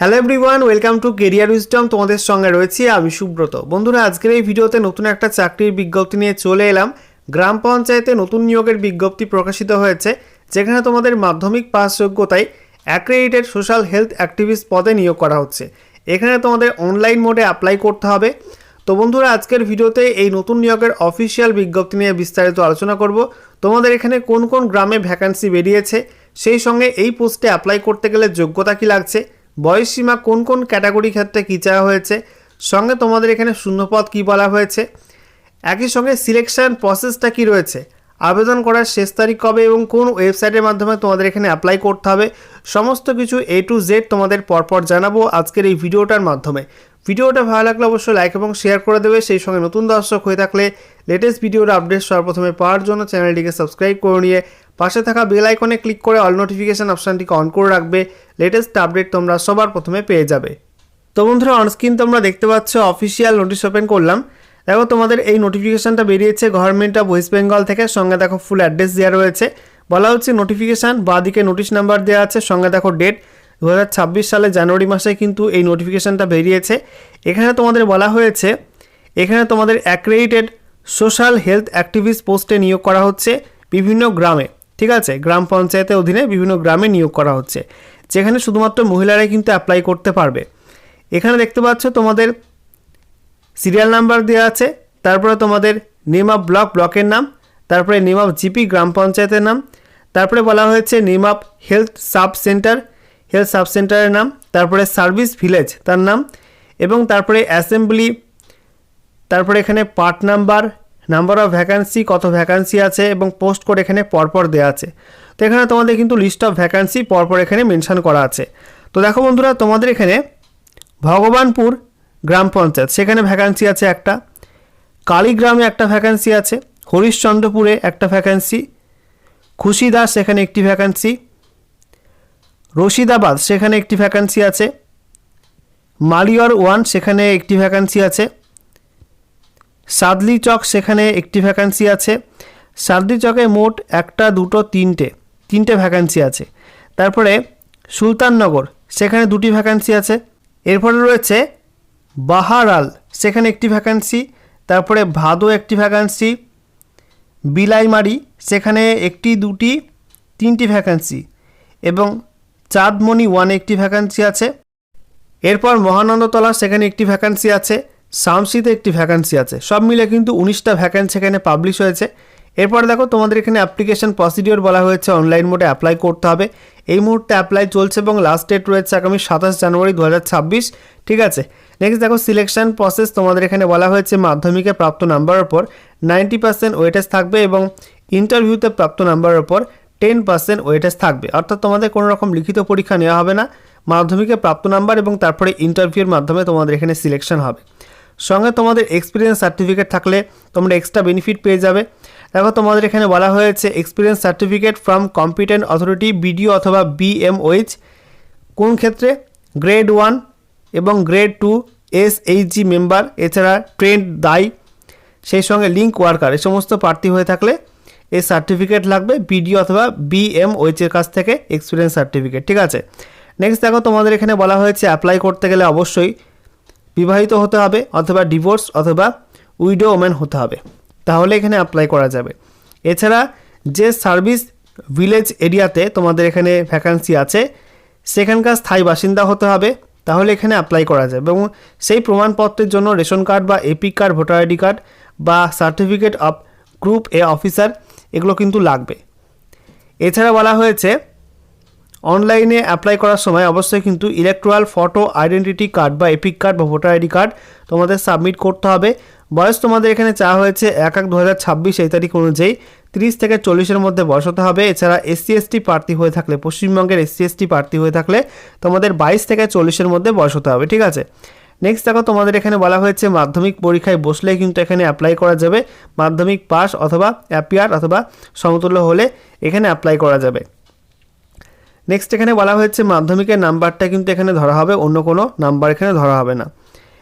Hello everyone welcome to career wisdom তোমাদের সঙ্গে রয়েছি আমি সুব্রত। বন্ধুরা, আজকের এই ভিডিওতে নতুন একটা চাকরির বিজ্ঞপ্তি নিয়ে চলে এলাম। গ্রাম পঞ্চায়েতে নতুন নিয়োগের বিজ্ঞপ্তি প্রকাশিত হয়েছে, যেখানে তোমাদের মাধ্যমিক পাস যোগ্যতায় অ্যাক্রেডিটেড সোশ্যাল হেলথ অ্যাক্টিভিস্ট পদে নিয়োগ করা হচ্ছে। এখানে তোমাদের অনলাইন মোডে অ্যাপ্লাই করতে হবে। তো বন্ধুরা, আজকের ভিডিওতে এই নতুন নিয়োগের অফিসিয়াল বিজ্ঞপ্তি নিয়ে বিস্তারিত আলোচনা করব। তোমাদের এখানে কোন কোন গ্রামে ভ্যাকান্সি বেরিয়েছে, সেই সঙ্গে এই পোস্টে অ্যাপ্লাই করতে গেলে যোগ্যতা কি লাগছে বয়স সীমা কোন কোন ক্যাটাগরি ক্ষেত্রে কী চাওয়া হয়েছে? সঙ্গে তোমাদের এখানে শূন্যপদ কী বলা হয়েছে? একই সঙ্গে সিলেকশন প্রসেসটা কী রয়েছে? আবেদন করার শেষ তারিখ কবে এবং কোন ওয়েবসাইটের মাধ্যমে তোমাদের এখানে অ্যাপ্লাই করতে হবে? সমস্ত কিছু এ টু জেড তোমাদের পরপর জানাব আজকের এই ভিডিওটার মাধ্যমে। ভিডিওটা ভালো লাগলে অবশ্যই লাইক এবং শেয়ার করে দেবে। সেই সঙ্গে নতুন দর্শক হয়ে থাকলে লেটেস্ট ভিডিওর আপডেট সর্বপ্রথমে পাওয়ার জন্য চ্যানেলটিকে সাবস্ক্রাইব করে নিয়ে পাশে থাকা বেল আইকনে ক্লিক করে অল নোটিফিকেশান অপশানটিকে অন করে রাখবে। লেটেস্ট আপডেট তোমরা সবার প্রথমে পেয়ে যাবে। তো বন্ধুরা অনস্ক্রিন তোমরা দেখতে পাচ্ছ অফিসিয়াল নোটিশ ওপেন করলাম। দেখো, তোমাদের এই নোটিফিকেশানটা বেরিয়েছে গভর্নমেন্ট অফ ওয়েস্ট বেঙ্গল থেকে। সঙ্গে দেখো ফুল অ্যাড্রেস দেওয়া রয়েছে। বলা হচ্ছে নোটিফিকেশান বাদিকে নোটিশ নাম্বার দেওয়া আছে। সঙ্গে দেখো ডেট দু হাজার ছাব্বিশ সালে জানুয়ারি মাসে কিন্তু এই নোটিফিকেশানটা বেরিয়েছে। এখানে তোমাদের বলা হয়েছে, এখানে তোমাদের অ্যাক্রেডিটেড সোশ্যাল হেলথ অ্যাক্টিভিস্ট পোস্টে নিয়োগ করা হচ্ছে বিভিন্ন গ্রামে। ঠিক আছে, গ্রাম পঞ্চায়েতের অধীনে বিভিন্ন গ্রামে নিয়োগ করা হচ্ছে, যেখানে শুধুমাত্র মহিলারাই কিন্তু অ্যাপ্লাই করতে পারবে। এখানে দেখতে পাচ্ছ তোমাদের সিরিয়াল নাম্বার দেওয়া আছে, তারপরে তোমাদের নেম অফ ব্লক ব্লকের নাম, তারপরে নেম অফ জিপি গ্রাম পঞ্চায়েতের নাম, তারপরে বলা হয়েছে name of health sub centre health sub সেন্টারের নাম, তারপরে সার্ভিস ভিলেজ তার নাম, এবং তারপরে অ্যাসেম্বলি তারপরে এখানে part number number of vacancy, কত ভ্যাকান্সি আছে এবং পোস্ট করে এখানে পরপর দেওয়া আছে। তো এখানে তোমাদের কিন্তু লিস্ট অফ ভ্যাকান্সি পরপর এখানে মেনশন করা আছে। তো দেখো বন্ধুরা, তোমাদের এখানে ভগবানপুর গ্রাম পঞ্চায়েত, সেখানে ভ্যাকান্সি আছে একটা। কালীগ্রামে একটা ভ্যাকান্সি আছে, হরিশ্চন্দ্রপুরে একটা ভ্যাকান্সি, খুশিদাস সেখানে একটি ভ্যাকান্সি, রশিদাবাদ সেখানে একটি ভ্যাকান্সি আছে, মালিয়র ওয়ান সেখানে একটি ভ্যাকান্সি আছে সাদলি চক সেখানে একটি ভ্যাকান্সি আছে। সাদলি চকে মোট একটা, দুটো, তিনটে তিনটে ভ্যাকান্সি আছে। তারপরে সুলতাননগর সেখানে দুটি ভ্যাকান্সি আছে। এরপরে রয়েছে বাহারাল সেখানে একটি ভ্যাকান্সি তারপরে ভাদো একটি ভ্যাকান্সি বিলাইমারি সেখানে একটি, দুটি, তিনটি ভ্যাকান্সি এবং চাঁদমণি ওয়ানে একটি ভ্যাকান্সি আছে। এরপর মহানন্দতলা সেখানে একটি ভ্যাকান্সি আছে। সামসিতে একটি ভ্যাকান্সি আছে। সব মিলে কিন্তু উনিশটা ভ্যাকান্সি এখানে পাবলিশ হয়েছে। এরপর দেখো, তোমাদের এখানে অ্যাপ্লিকেশন প্রসিডিওর বলা হয়েছে অনলাইন মোডে অ্যাপ্লাই করতে হবে। এই মুহূর্তে অ্যাপ্লাই চলছে এবং লাস্ট ডেট রয়েছে আগামী সাতাশ জানুয়ারি দু হাজার ছাব্বিশ, ঠিক আছে? নেক্সট দেখো সিলেকশন প্রসেস তোমাদের এখানে বলা হয়েছে মাধ্যমিকে প্রাপ্ত নাম্বারের ওপর নাইনটি পার্সেন্ট ওয়েটেজ থাকবে এবং ইন্টারভিউতে প্রাপ্ত নাম্বারের ওপর টেন পার্সেন্ট ওয়েটেজ থাকবে। অর্থাৎ তোমাদের কোনো রকম লিখিত পরীক্ষা নেওয়া হবে না। মাধ্যমিকে প্রাপ্ত নাম্বার এবং তারপরে ইন্টারভিউর মাধ্যমে তোমাদের এখানে সিলেকশন হবে। সঙ্গে তোমাদের এক্সপিরিয়েন্স সার্টিফিকেট থাকলে তোমরা এক্সট্রা বেনিফিট পেয়ে যাবে। দেখো, তোমাদের এখানে বলা হয়েছে experience certificate from competent authority BDO অথবা বিএমওইচ কোন ক্ষেত্রে? গ্রেড ওয়ান এবং grade two S HG member এছাড়া ট্রেন্ড দায়ী। সেই সঙ্গে লিঙ্ক ওয়ার্কার এই সমস্ত প্রার্থী হয়ে থাকলে এই সার্টিফিকেট লাগবে বিডিও অথবা বিএমওইচের কাছ থেকে এক্সপিরিয়েন্স সার্টিফিকেট ঠিক আছে? নেক্সট দেখো, তোমাদের এখানে বলা হয়েছে অ্যাপ্লাই করতে গেলে অবশ্যই বিবাহিত হতে হবে অথবা ডিভোর্স অথবা উইডো ওম্যান হতে হবে। তাহলে এখানে অ্যাপ্লাই করা যাবে। এছাড়া যে সার্ভিস ভিলেজ এরিয়াতে তোমাদের এখানে ভ্যাকান্সি আছে, সেখানকার স্থায়ী বাসিন্দা হতে হবে। তাহলে এখানে অ্যাপ্লাই করা যাবে এবং সেই প্রমাণপত্রের জন্য রেশন কার্ড বা EPIC card voter ID card বা certificate of group A officer এগুলো কিন্তু লাগবে। এছাড়া বলা হয়েছে অনলাইনে অ্যাপ্লাই করার সময় অবশ্যই কিন্তু ইলেকট্রাল ফটো আইডেন্টিটি কার্ড বা এপিক কার্ড বা ভোটার আইডি কার্ড তোমাদের সাবমিট করতে হবে। বয়স তোমাদের এখানে চাওয়া হয়েছে এক এক দু হাজার ছাব্বিশ এই তারিখ অনুযায়ী তিরিশ থেকে চল্লিশের মধ্যে বয়স হতে হবে। এছাড়া এসসি এসটি প্রার্থী হয়ে থাকলে, পশ্চিমবঙ্গের এসসি এসটি প্রার্থী হয়ে থাকলে তোমাদের বাইশ থেকে চল্লিশের মধ্যে বয়স হতে হবে, ঠিক আছে? নেক্সট দেখো, তোমাদের এখানে বলা হয়েছে মাধ্যমিক পরীক্ষায় বসলে কিন্তু এখানে অ্যাপ্লাই করা যাবে। মাধ্যমিক পাস অথবা অ্যাপিয়ার অথবা সমতুল্য হলে এখানে অ্যাপ্লাই করা যাবে। নেক্সট এখানে বলা হয়েছে মাধ্যমিকের নাম্বারটা কিন্তু এখানে ধরা হবে, অন্য কোনো নাম্বার এখানে ধরা হবে না।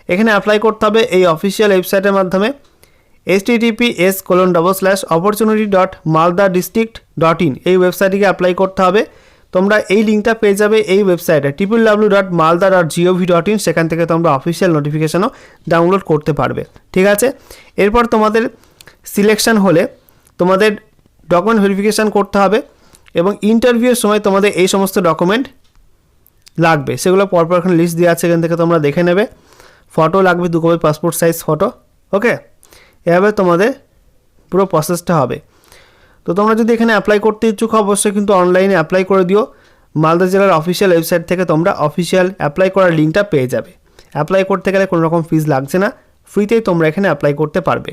এখানে অ্যাপ্লাই করতে হবে এই অফিসিয়াল ওয়েবসাইটের মাধ্যমে S TTP S colon double slash opportunity dot Malda district dot in এই ওয়েবসাইটটিকে অ্যাপ্লাই করতে হবে। তোমরা এই লিঙ্কটা পেয়ে যাবে এই ওয়েবসাইটে triple W dot Malda dot GOV dot in সেখান থেকে তোমরা অফিসিয়াল নোটিফিকেশানও ডাউনলোড করতে পারবে। ঠিক আছে? এরপর তোমাদের সিলেকশন হলে তোমাদের ডকুমেন্ট ভেরিফিকেশান করতে হবে। এবং ইন্টারভিউয়ের সময় তোমাদের এই সমস্ত ডকুমেন্ট লাগবে। সেগুলো পরপর এখানে লিস্ট দেওয়া আছে, এখান থেকে তোমরা দেখে নেবে। ফটো লাগবে, দু copy passport size photo okay এভাবে তোমাদের পুরো প্রসেসটা হবে। তো তোমরা যদি এখানে অ্যাপ্লাই করতে ইচ্ছুক অবশ্যই কিন্তু অনলাইনে অ্যাপ্লাই করে দিও। মালদা জেলার অফিসিয়াল ওয়েবসাইট থেকে তোমরা অফিসিয়াল অ্যাপ্লাই করার লিঙ্কটা পেয়ে যাবে। অ্যাপ্লাই করতে গেলে কোনো রকম ফিজ লাগছে না। ফ্রিতেই তোমরা এখানে অ্যাপ্লাই করতে পারবে।